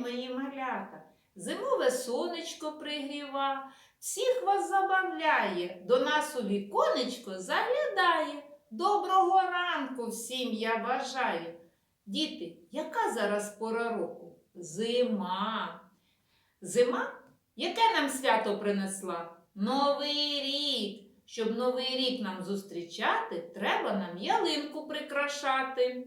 мої малята. Зимове сонечко пригріва, всіх вас забавляє, до нас у віконечко заглядає. Доброго ранку всім я бажаю. Діти, яка зараз пора року? Зима. Зима? Яке нам свято принесла? Новий рік. Щоб новий рік нам зустрічати, треба нам ялинку прикрашати.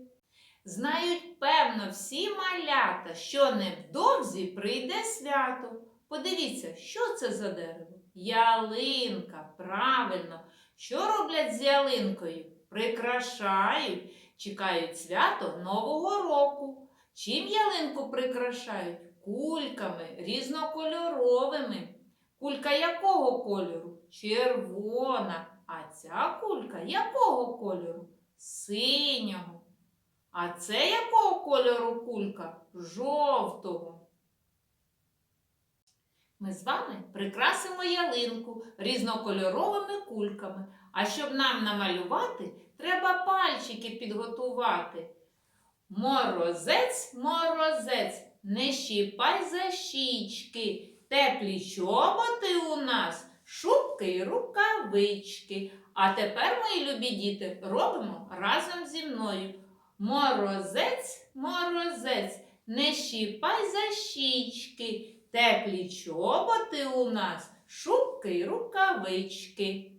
Знають, певно, всі малята, що невдовзі прийде свято. Подивіться, що це за дерево? Ялинка, правильно. Що роблять з ялинкою? Прикрашають, чекають свято Нового року. Чим ялинку прикрашають? Кульками різнокольоровими. Кулька якого кольору? Червона. А ця кулька якого кольору? Синього. А це якого кольору кулька? Жовтого. Ми з вами прикрасимо ялинку різнокольоровими кульками. А щоб нам намалювати, треба пальчики підготувати. Морозець, морозець, не щіпай за щічки, теплі чоботи у нас, шубки й рукавички. А тепер, мої любі діти, робимо разом зі мною. Морозець, морозець, не щіпай за щічки, теплі чоботи у нас, шубки й рукавички.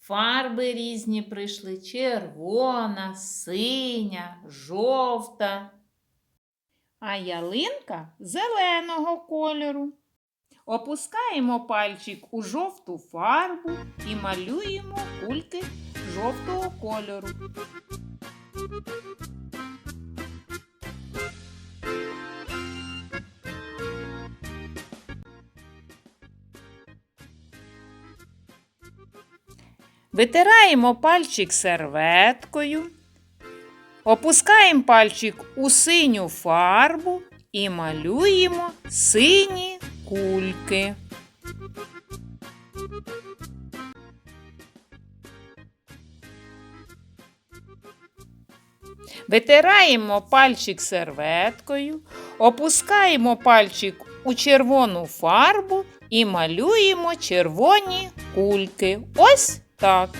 Фарби різні прийшли червона, синя, жовта. А ялинка зеленого кольору. Опускаємо пальчик у жовту фарбу і малюємо кульки жовтого кольору. Витираємо пальчик серветкою, опускаємо пальчик у синю фарбу і малюємо сині кульки. Витираємо пальчик серветкою, опускаємо пальчик у червону фарбу і малюємо червоні кульки. Ось так.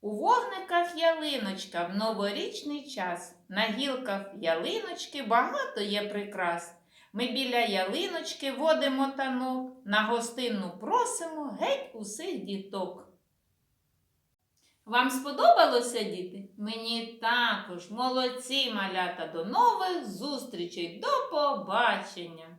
У вогниках ялиночка в новорічний час. На гілках ялиночки багато є прикрас. Ми біля ялиночки водимо танок, на гостину просимо геть усіх діток. Вам сподобалося, діти? Мені також молодці малята. До нових зустрічей. До побачення!